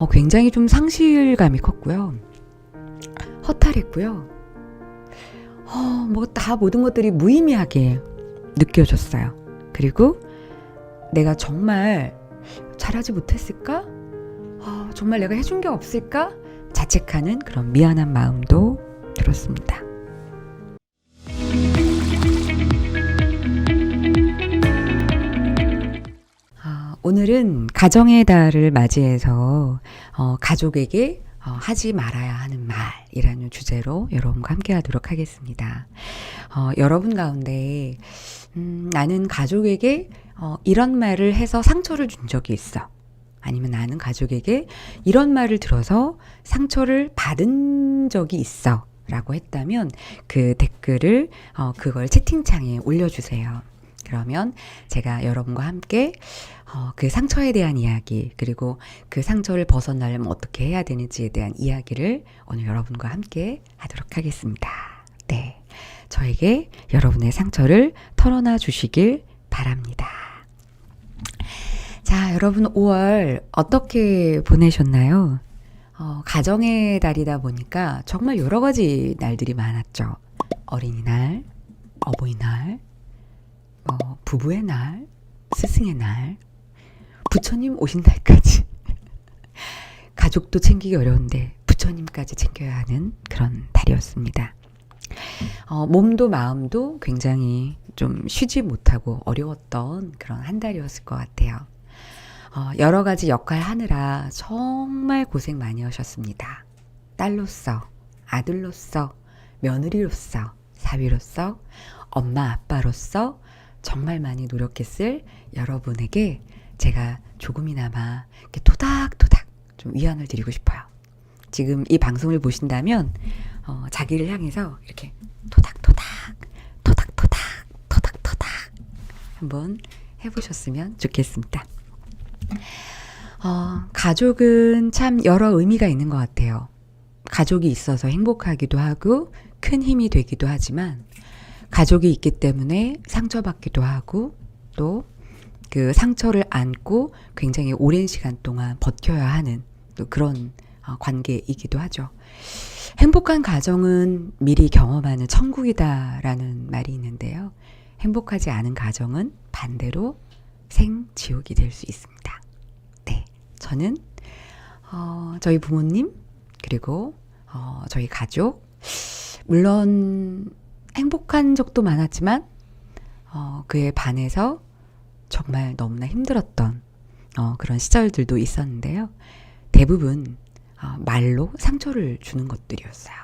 어, 굉장히 좀 상실감이 컸고요. 허탈했고요. 어, 뭐 다 모든 것들이 무의미하게 느껴졌어요. 그리고 내가 정말 잘하지 못했을까? 어, 정말 내가 해준 게 없을까? 자책하는 그런 미안한 마음도 들었습니다. 오늘은 가정의 달을 맞이해서 어, 가족에게 어, 하지 말아야 하는 말이라는 주제로 여러분과 함께 하도록 하겠습니다. 어, 여러분 가운데 음, 나는 가족에게 어, 이런 말을 해서 상처를 준 적이 있어. 아니면 나는 가족에게 이런 말을 들어서 상처를 받은 적이 있어. 라고 했다면 그 댓글을 어, 그걸 채팅창에 올려주세요. 그러면 제가 여러분과 함께 어, 그 상처에 대한 이야기 그리고 그 상처를 벗어나려면 어떻게 해야 되는지에 대한 이야기를 오늘 여러분과 함께 하도록 하겠습니다. 네. 저에게 여러분의 상처를 털어놔 주시길 바랍니다. 자, 여러분 5월 어떻게 보내셨나요? 어, 가정의 달이다 보니까 정말 여러 가지 날들이 많았죠. 어린이날, 어버이날, 어, 부부의 날, 스승의 날, 부처님 오신 날까지. 가족도 챙기기 어려운데 부처님까지 챙겨야 하는 그런 달이었습니다. 어, 몸도 마음도 굉장히 좀 쉬지 못하고 어려웠던 그런 한 달이었을 것 같아요. 어, 여러 가지 역할 하느라 정말 고생 많이 하셨습니다. 딸로서, 아들로서, 며느리로서, 사위로서, 엄마, 아빠로서 정말 많이 노력했을 여러분에게 제가 조금이나마 이렇게 토닥토닥 좀 위안을 드리고 싶어요. 지금 이 방송을 보신다면 어, 자기를 향해서 이렇게 토닥토닥, 토닥토닥, 토닥토닥 한번 해보셨으면 좋겠습니다. 어, 가족은 참 여러 의미가 있는 것 같아요. 가족이 있어서 행복하기도 하고 큰 힘이 되기도 하지만 가족이 있기 때문에 상처받기도 하고 또 그 상처를 안고 굉장히 오랜 시간 동안 버텨야 하는 또 그런 어, 관계이기도 하죠. 행복한 가정은 미리 경험하는 천국이다라는 말이 있는데요. 행복하지 않은 가정은 반대로 생지옥이 될 수 있습니다. 네. 저는, 어, 저희 부모님, 그리고, 어, 저희 가족, 물론 행복한 적도 많았지만, 어, 그에 반해서 정말 너무나 힘들었던, 어, 그런 시절들도 있었는데요. 대부분, 어, 말로 상처를 주는 것들이었어요.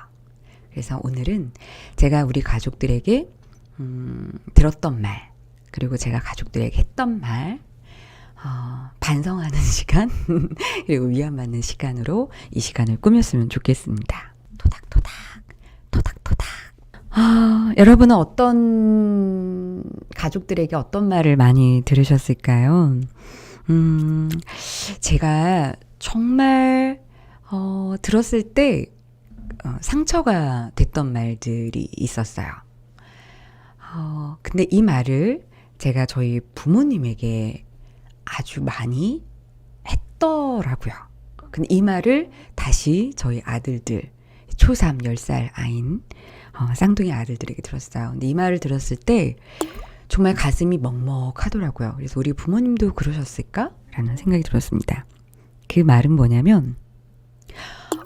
그래서 오늘은 제가 우리 가족들에게, 음, 들었던 말, 그리고 제가 가족들에게 했던 말, 어, 반성하는 시간, 그리고 위안받는 시간으로 이 시간을 꾸몄으면 좋겠습니다. 토닥토닥, 토닥토닥. 아, 여러분은 어떤 가족들에게 어떤 말을 많이 들으셨을까요? 음, 제가 정말, 어, 들었을 때, 어, 상처가 됐던 말들이 있었어요. 어, 근데 이 말을 제가 저희 부모님에게 아주 많이 했더라고요. 근데 이 말을 다시 저희 아들들, 초3 10살 아인, 어, 쌍둥이 아들들에게 들었어요. 근데 이 말을 들었을 때 정말 가슴이 먹먹하더라고요. 그래서 우리 부모님도 그러셨을까? 라는 생각이 들었습니다. 그 말은 뭐냐면,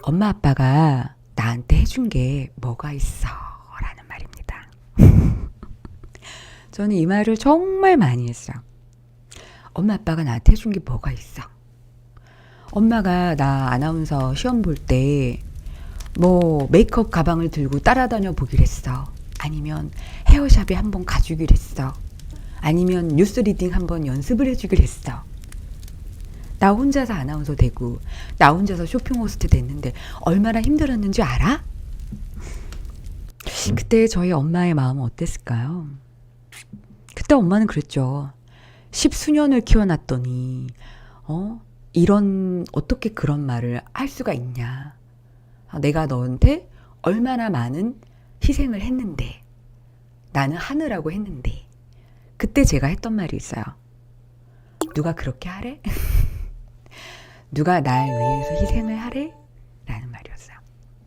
엄마 아빠가 나한테 해준 게 뭐가 있어? 라는 말입니다. 저는 이 말을 정말 많이 했어요. 엄마 아빠가 나한테 해준 게 뭐가 있어? 엄마가 나 아나운서 시험 볼 때 뭐 메이크업 가방을 들고 따라다녀 보기로 했어. 아니면 헤어샵에 한번 가주기로 했어. 아니면 뉴스 리딩 한번 연습을 해주기로 했어. 나 혼자서 아나운서 되고 나 혼자서 쇼핑 호스트 됐는데 얼마나 힘들었는지 알아? 그때 저희 엄마의 마음은 어땠을까요? 그때 엄마는 그랬죠. 십수년을 키워놨더니, 어? 이런, 어떻게 그런 말을 할 수가 있냐. 아, 내가 너한테 얼마나 많은 희생을 했는데, 나는 하느라고 했는데, 그때 제가 했던 말이 있어요. 누가 그렇게 하래? 누가 날 위해서 희생을 하래? 라는 말이었어요.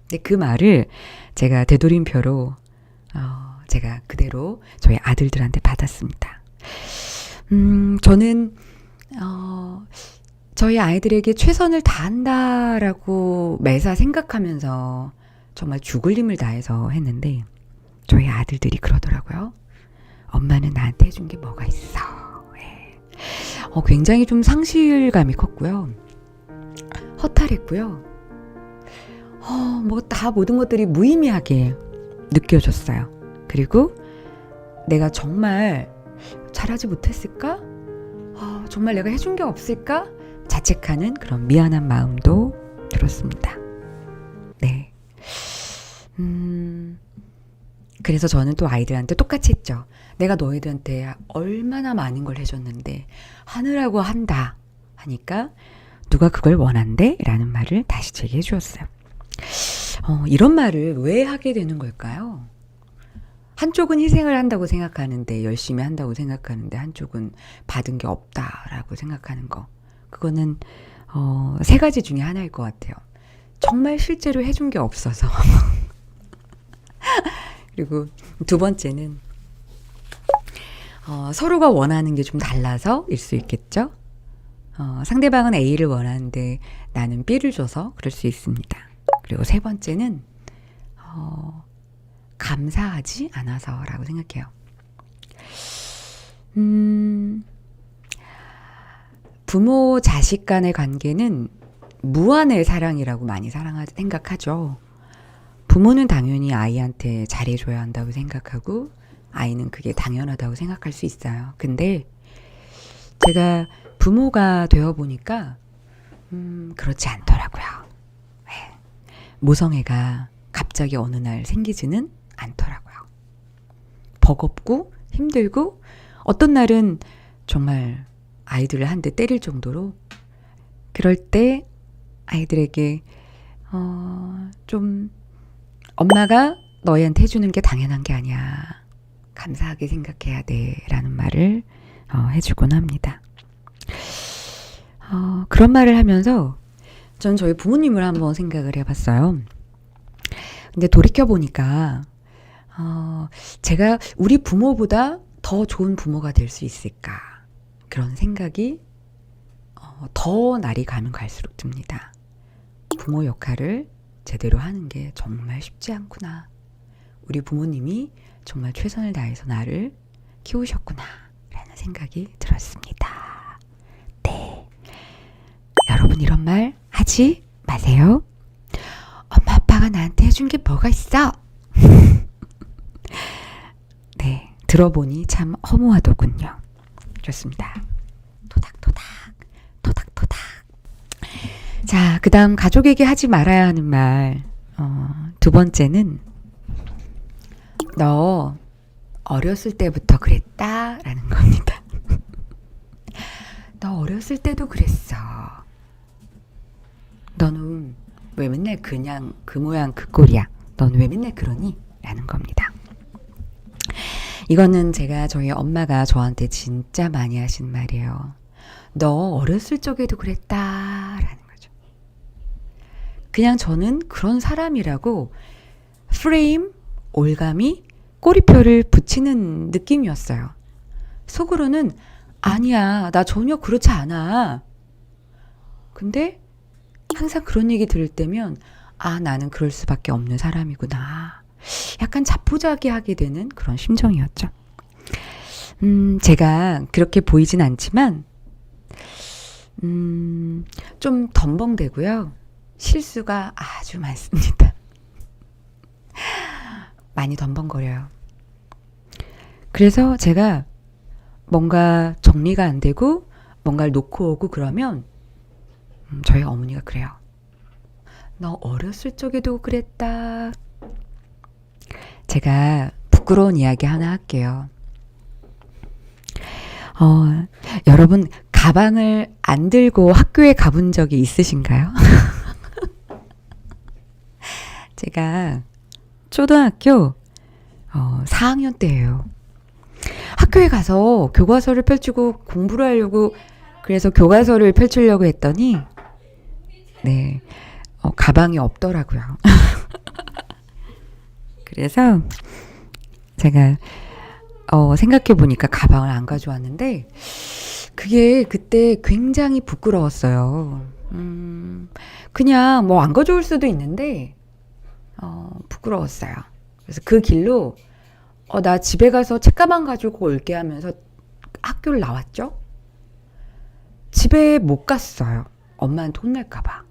근데 그 말을 제가 되돌림표로 어, 제가 그대로 저희 아들들한테 받았습니다. 음, 저는 어, 저희 아이들에게 최선을 다한다라고 매사 생각하면서 정말 죽을 힘을 다해서 했는데 저희 아들들이 그러더라고요. 엄마는 나한테 해준 게 뭐가 있어. 예. 어, 굉장히 좀 상실감이 컸고요. 허탈했고요. 어, 뭐 다 모든 것들이 무의미하게 느껴졌어요. 그리고 내가 정말 잘하지 못했을까? 어, 정말 내가 해준 게 없을까? 자책하는 그런 미안한 마음도 들었습니다. 네. 음, 그래서 저는 또 아이들한테 똑같이 했죠. 내가 너희들한테 얼마나 많은 걸 해줬는데, 하느라고 한다. 하니까, 누가 그걸 원한대? 라는 말을 다시 제게 해주었어요. 어, 이런 말을 왜 하게 되는 걸까요? 한쪽은 희생을 한다고 생각하는데, 열심히 한다고 생각하는데, 한쪽은 받은 게 없다라고 생각하는 거. 그거는, 어, 세 가지 중에 하나일 것 같아요. 정말 실제로 해준 게 없어서. 그리고 두 번째는, 어, 서로가 원하는 게 좀 달라서 일 수 있겠죠? 어, 상대방은 A를 원하는데 나는 B를 줘서 그럴 수 있습니다. 그리고 세 번째는, 어, 감사하지 않아서라고 생각해요. 음, 부모 자식 간의 관계는 무한의 사랑이라고 많이 사랑하, 생각하죠. 부모는 당연히 아이한테 잘해줘야 한다고 생각하고, 아이는 그게 당연하다고 생각할 수 있어요. 근데 제가 부모가 되어 보니까, 음, 그렇지 않더라고요. 네. 모성애가 갑자기 어느 날 생기지는 않더라고요. 버겁고 힘들고 어떤 날은 정말 아이들을 한 대 때릴 정도로 그럴 때 아이들에게 어, 좀 엄마가 너희한테 해주는 게 당연한 게 아니야. 감사하게 생각해야 돼. 라는 말을 어, 해주곤 합니다. 어, 그런 말을 하면서 전 저희 부모님을 한번 생각을 해봤어요. 근데 돌이켜보니까 어, 제가 우리 부모보다 더 좋은 부모가 될 수 있을까 그런 생각이 어, 더 날이 가면 갈수록 듭니다. 부모 역할을 제대로 하는 게 정말 쉽지 않구나. 우리 부모님이 정말 최선을 다해서 나를 키우셨구나. 라는 생각이 들었습니다. 네. 여러분 이런 말 하지 마세요. 엄마 아빠가 나한테 해준 게 뭐가 있어? 네, 들어보니 참 허무하더군요. 좋습니다. 토닥토닥. 자, 그 다음 가족에게 하지 말아야 하는 말. 어, 두 번째는, 너 어렸을 때부터 그랬다. 라는 겁니다. 너 어렸을 때도 그랬어. 너는 왜 맨날 그냥 그 모양 그 꼴이야? 넌 왜 맨날 그러니? 라는 겁니다. 이거는 제가 저희 엄마가 저한테 진짜 많이 하신 말이에요. 너 어렸을 적에도 그랬다. 그냥 저는 그런 사람이라고 프레임, 올가미, 꼬리표를 붙이는 느낌이었어요. 속으로는 아니야, 나 전혀 그렇지 않아. 근데 항상 그런 얘기 들을 때면 아, 나는 그럴 수밖에 없는 사람이구나. 약간 자포자기하게 되는 그런 심정이었죠. 음, 제가 그렇게 보이진 않지만, 음, 좀 덤벙대고요. 실수가 아주 많습니다. 많이 덤벙거려요. 그래서 제가 뭔가 정리가 안 되고 뭔가를 놓고 오고 그러면 음, 저희 어머니가 그래요. 너 어렸을 적에도 그랬다. 제가 부끄러운 이야기 하나 할게요. 어, 여러분, 가방을 안 들고 학교에 가본 적이 있으신가요? 제가 초등학교 어, 4학년 때예요. 학교에 가서 교과서를 펼치고 공부를 하려고 그래서 교과서를 펼치려고 했더니 네, 어, 가방이 없더라고요. 그래서 제가 어, 생각해 보니까 가방을 안 가져왔는데 그게 그때 굉장히 부끄러웠어요. 음, 그냥 뭐 안 가져올 수도 있는데 어, 부끄러웠어요. 그래서 그 길로 어, 나 집에 가서 책가방 가지고 올게 하면서 학교를 나왔죠. 집에 못 갔어요. 엄마한테 혼날까봐.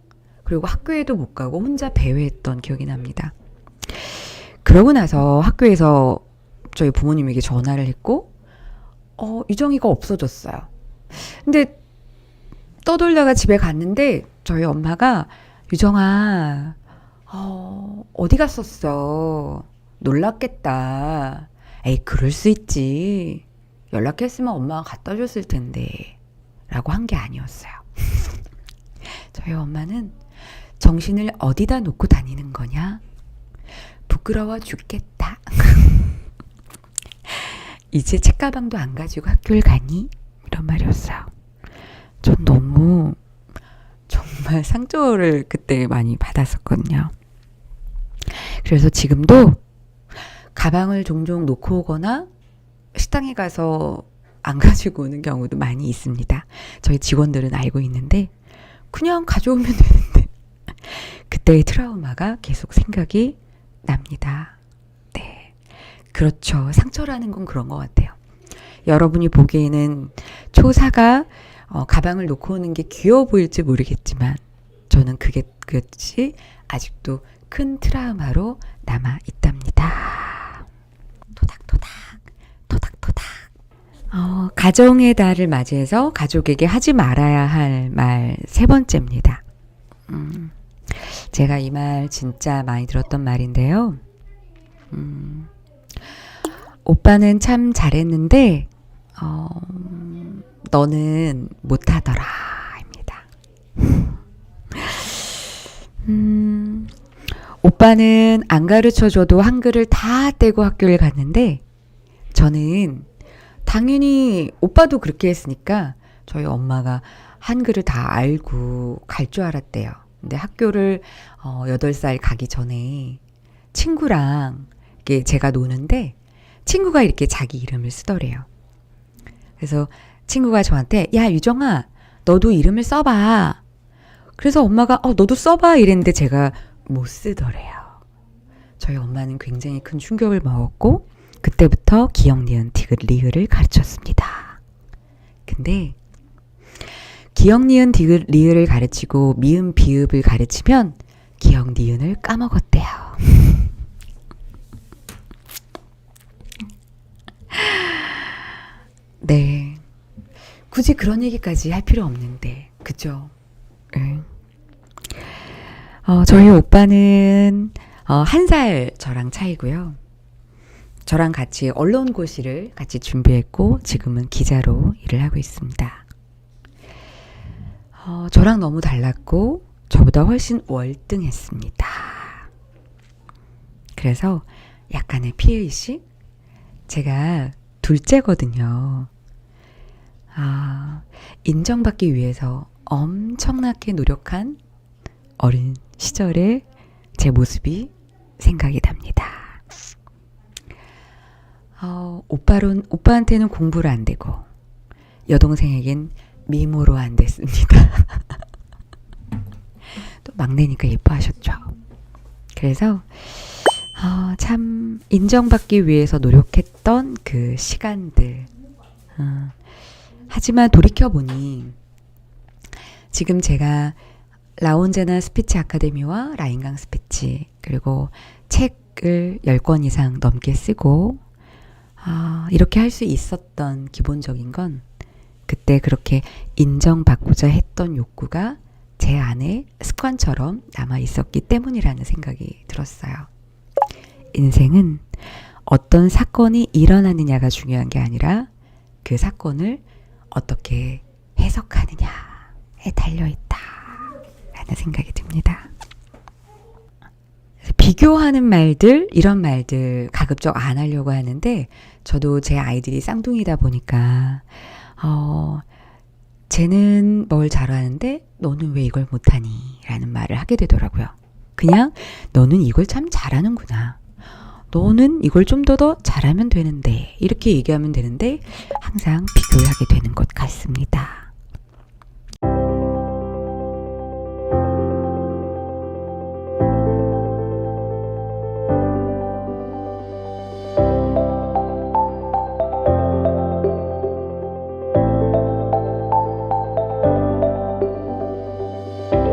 그리고 학교에도 못 가고 혼자 배회했던 기억이 납니다. 그러고 나서 학교에서 저희 부모님에게 전화를 했고, 어, 유정이가 없어졌어요. 근데 떠돌다가 집에 갔는데 저희 엄마가 유정아, 어, 어디 갔었어? 놀랐겠다. 에이, 그럴 수 있지. 연락했으면 엄마가 갖다 줬을 텐데. 라고 한 게 아니었어요. 저희 엄마는 정신을 어디다 놓고 다니는 거냐? 부끄러워 죽겠다. 이제 책가방도 안 가지고 학교를 가니? 이런 말이었어요. 전 너무 정말 상처를 그때 많이 받았었거든요. 그래서 지금도 가방을 종종 놓고 오거나 식당에 가서 안 가지고 오는 경우도 많이 있습니다. 저희 직원들은 알고 있는데 그냥 가져오면 되는데 그때의 트라우마가 계속 생각이 납니다. 네. 그렇죠. 상처라는 건 그런 것 같아요. 여러분이 보기에는 초사가 어, 가방을 놓고 오는 게 귀여워 보일지 모르겠지만 저는 그게 그것이 아직도 큰 트라우마로 남아 있답니다. 토닥토닥 토닥토닥 어, 가정의 달을 맞이해서 가족에게 하지 말아야 할 말 세 번째입니다. 음, 제가 이 말 진짜 많이 들었던 말인데요. 음, 오빠는 참 잘했는데, 어, 너는 못하더라. 입니다. 음, 오빠는 안 가르쳐 줘도 한글을 다 떼고 학교를 갔는데, 저는 당연히 오빠도 그렇게 했으니까 저희 엄마가 한글을 다 알고 갈 줄 알았대요. 근데 학교를 어, 8살 가기 전에 친구랑 이렇게 제가 노는데 친구가 이렇게 자기 이름을 쓰더래요. 그래서 친구가 저한테 야 유정아 너도 이름을 써봐. 그래서 엄마가 어 너도 써봐 이랬는데 제가 못 쓰더래요. 저희 엄마는 굉장히 큰 충격을 먹었고 그때부터 기억 니은 티귿 리을을 가르쳤습니다. 근데 기억 니은 디귿 리을을 가르치고 미음 비읍을 가르치면 기억 니은을 까먹었대요. 네. 굳이 그런 얘기까지 할 필요 없는데, 그죠? 네. 어, 저희 오빠는 어, 한 살 저랑 차이고요. 저랑 같이 언론고시를 같이 준비했고 지금은 기자로 일을 하고 있습니다. 어, 저랑 너무 달랐고 저보다 훨씬 월등했습니다. 그래서 약간의 피해의식? 제가 둘째거든요. 아, 인정받기 위해서 엄청나게 노력한 어린 시절의 제 모습이 생각이 납니다. 어, 오빠론, 오빠한테는 공부를 안 되고, 여동생에겐 미모로 안 됐습니다. 또 막내니까 예뻐하셨죠. 그래서, 어, 참, 인정받기 위해서 노력했던 그 시간들. 어, 하지만 돌이켜보니, 지금 제가 라온제나 스피치 아카데미와 라인강 스피치, 그리고 책을 10권 이상 넘게 쓰고, 아, 이렇게 할 수 있었던 기본적인 건 그때 그렇게 인정받고자 했던 욕구가 제 안에 습관처럼 남아 있었기 때문이라는 생각이 들었어요. 인생은 어떤 사건이 일어나느냐가 중요한 게 아니라 그 사건을 어떻게 해석하느냐에 달려 있다. 라는 생각이 듭니다. 비교하는 말들, 이런 말들 가급적 안 하려고 하는데, 저도 제 아이들이 쌍둥이다 보니까, 어, 쟤는 뭘 잘하는데 너는 왜 이걸 못하니? 라는 말을 하게 되더라고요. 그냥 너는 이걸 참 잘하는구나. 너는 이걸 좀 더 더 잘하면 되는데 이렇게 얘기하면 되는데 항상 비교를 하게 되는 것 같습니다.